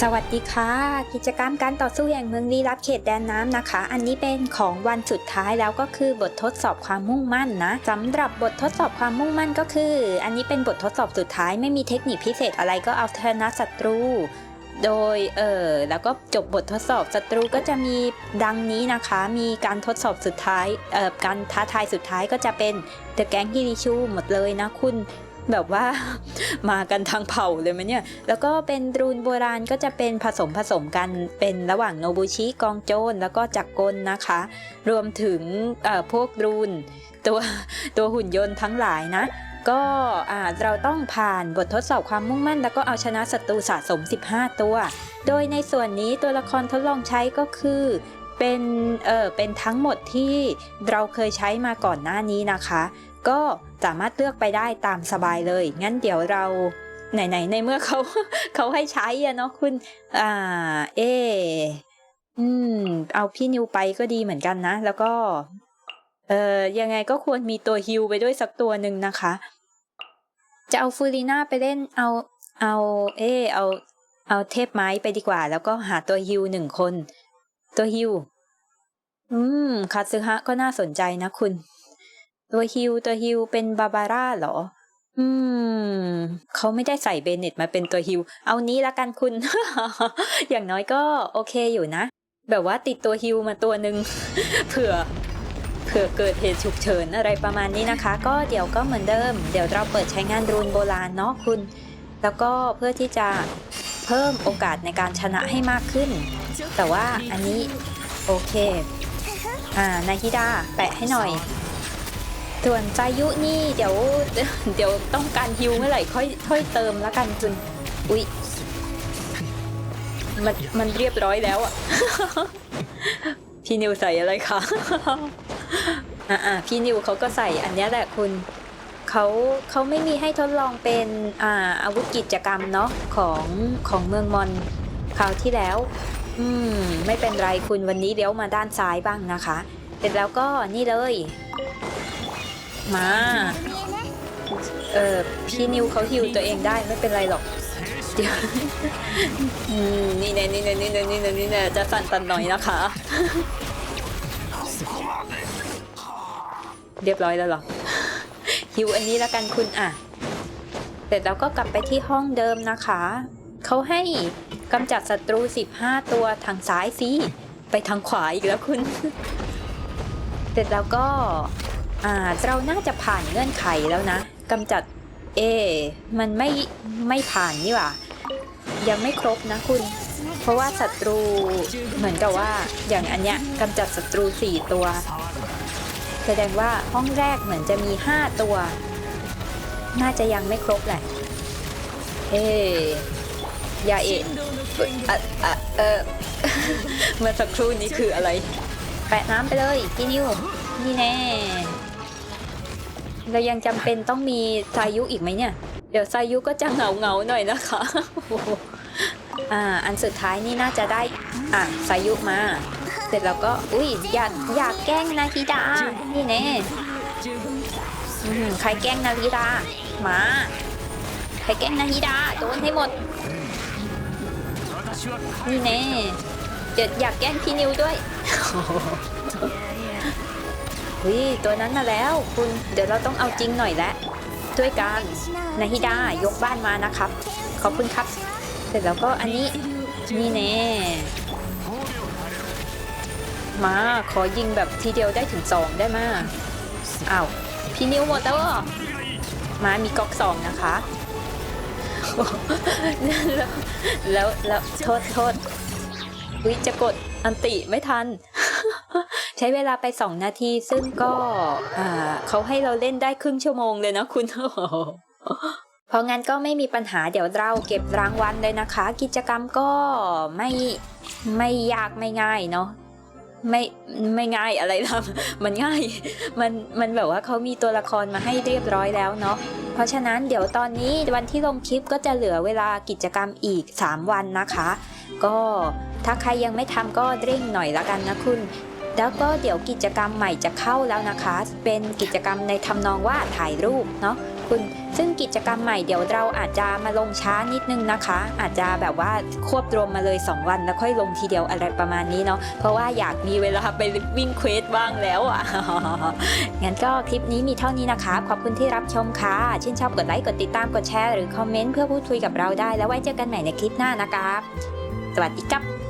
สวัสดีค่ะ กิจกรรมการต่อสู้แห่งเมืองลี้ลับเขตแดนน้ำนะคะ อันนี้เป็นของวันสุดท้ายแล้วก็คือบททดสอบความมุ่งมั่นนะสำหรับบททดสอบความมุ่งมั่นก็คือ อันนี้เป็นบททดสอบสุดท้ายไม่มีเทคนิคพิเศษอะไรก็เอาชนะศัตรู โดยเออแล้วก็จบบททดสอบศัตรูก็จะมีดังนี้นะคะ มีการทดสอบสุดท้ายเอ่อการท้าทายสุดท้ายก็จะเป็น The Gang h i r i c h u หมดเลยนะคุณ แบบว่ามากันทางเผ่าเลยไหมเนี่ย แล้วก็เป็นรูนโบราณก็จะเป็นผสมผสมกันเป็นระหว่างโนบุชิกองโจนแล้วก็จักรกลนะคะ รวมถึงพวกรูนตัวตัวหุ่นยนต์ทั้งหลายนะ ก็เราต้องผ่านบททดสอบความมุ่งมั่น แล้วก็เอาชนะศัตรูสะสม 15 ตัว โดยในส่วนนี้ตัวละครทดลองใช้ก็คือ เป็นเออเป็นทั้งหมดที่เราเคยใช้มาก่อนหน้านี้นะคะ ก็สามารถเลือกไปได้ตามสบายเลย งั้นเดี๋ยวเราไหนๆในเมื่อเขาเขาให้ใช้อะเนาะคุณ อ่า เออืม เอาพี่นิวไปก็ดีเหมือนกันนะ แล้วก็ เอ่อ ยังไงก็ควรมีตัวฮิวไปด้วยสักตัวหนึ่งนะคะ จะเอาฟูริน่าไปเล่น เอา เอา เอ เอา เอาเทพไม้ไปดีกว่า แล้วก็หาตัวฮิวหนึ่งคน ตัวฮิว อืมคาซึฮะก็น่าสนใจนะคุณ ตัวฮิวตัวฮิวเป็นบาบาร่าเหรอ อืม เขาไม่ได้ใส่เบเน็ตมาเป็นตัวฮิว เอานี้ละกันคุณ อย่างน้อยก็โอเคอยู่นะ แบบว่าติดตัวฮิวมาตัวหนึ่ง เผื่อ เผื่อเกิดเหตุฉุกเฉินอะไรประมาณนี้นะคะ ก็เดี๋ยวก็เหมือนเดิม เดี๋ยวเราเปิดใช้งานรูนโบราณเนาะคุณ แล้วก็เพื่อที่จะเพิ่มโอกาสในการชนะให้มากขึ้น แต่ว่าอันนี้โอเค อ่านาฮิดาแปะให้หน่อยส่วนจายุนี่เดี๋ยวเดี๋ยวต้องการฮิวเมื่อไหร่ค่อยค่อยเติมแล้วกันคุณอุ๊ยมันมันเรียบร้อยแล้วอะพี่นิวใส่อะไรคะอ่าอ่าพี่นิวเขาก็ใส่อันเนี้ยแหละคุณเขาเขาไม่มีให้ทดลองเป็นอ่าอาวุธกิจกรรมเนาะของของเมืองมอนคราวที่แล้ว อืม ไม่เป็นไรคุณวันนี้เดี๋ยวมาด้านซ้ายบ้างนะคะ เสร็จแล้วก็นี่เลย มา เออพี่นิวเขาฮิวตัวเองได้ไม่เป็นไรหรอก เดี๋ยวนี่แน่นี่แน่นี่แน่นี่แน่นี่แน่จะสั่นตันหน่อยนะคะ เรียบร้อยแล้วหรอฮิวอันนี้แล้วกันคุณอะ เสร็จแล้วก็กลับไปที่ห้องเดิมนะคะ เขาให้ กำจัดศัตรู 15 ตัวทางซ้ายสิไปทางขวาอีกแล้วคุณ เสร็จแล้วก็อ่าเราน่าจะผ่านเงื่อนไขแล้วนะกำจัดเอ มันไม่ไม่ผ่านนี่หว่ายังไม่ครบนะคุณ เพราะว่าศัตรูเหมือนกับว่าอย่างอันเนี้ยกำจัดศัตรู 4 ตัว แสดงว่าห้องแรกเหมือนจะมี 5 ตัว น่าจะยังไม่ครบแหละเฮ้ ยาเอะอะอะเออเมื่อสักครู่นี้คืออะไร แปะน้ำไปเลยพี่นิวนี่แน่ เรายังจำเป็นต้องมีสายุอีกไหมเนี่ย เดี๋ยวสายุก็จะเหงาเงาหน่อยนะคะอ่าอันสุดท้ายนี่น่าจะได้ อะสายุมา เสร็จแล้วก็ อุ้ยอยากอยากแกล้งนาฬิดา นี่แน่ใครแกล้งนาฬิดา มา ใครแกล้งนาฬิดา โดนให้หมด นี่แน่เดี๋ยวอยากแกล้งพี่นิวด้วยวิตัวนั้นมาแล้ว คุณเดี๋ยวเราต้องเอาจริงหน่อยแล้วด้วยกันนาฮิดายกบ้านมานะครับ ขอบคุณครับ เสร็จแล้วก็อันนี้นี่แน่มาขอยิงแบบทีเดียวได้ถึงสองได้มาอ้าวพี่นิวหมดแล้วเหรอมามีก๊อกสองนะคะ แล้วแล้วลวโทษโทษวิจะกดอันติไม่ทัน ใช้เวลาไป2นาทีซึ่งก็เขาให้เราเล่นได้ครึ่งชั่วโมงเลยนะคุณเพราะงั้นก็ไม่มีปัญหาเดี๋ยวเราเก็บรางวัลเลยนะคะ กิจกรรมก็ไม่ไม่ยากไม่ง่ายเนาะไม่ไม่ง่ายอะไรล่ะมันง่าย มันมันแบบว่าเขามีตัวละครมาให้เรียบร้อยแล้วเนาะ เพราะฉะนั้นเดี๋ยวตอนนี้วันที่ลงคลิปก็จะเหลือเวลากิจกรรมอีก 3 วันนะคะ ก็ถ้าใครยังไม่ทำก็เร่งหน่อยละกันนะคุณแล้วก็เดี๋ยวกิจกรรมใหม่จะเข้าแล้วนะคะ เป็นกิจกรรมในทำนองว่าถ่ายรูปเนาะ คุณ ซึ่งกิจกรรมใหม่เดี๋ยวเราอาจจะมาลงช้านิดนึงนะคะ อาจจะแบบว่าควบรวมมาเลย 2 วันแล้วค่อยลงทีเดียวอะไรประมาณนี้เนาะเพราะว่าอยากมีเวลาไปวิ่งเควสบ้างแล้วอะงั้นก็คลิปนี้มีเท่านี้นะคะ ขอบคุณที่รับชมค่ะชื่นชอบกดไลค์กดติดตามกดแชร์หรือคอมเมนต์เพื่อพูดคุยกับเราได้แล้วไว้เจอกันใหม่ในคลิปหน้านะครับสวัสดีครับ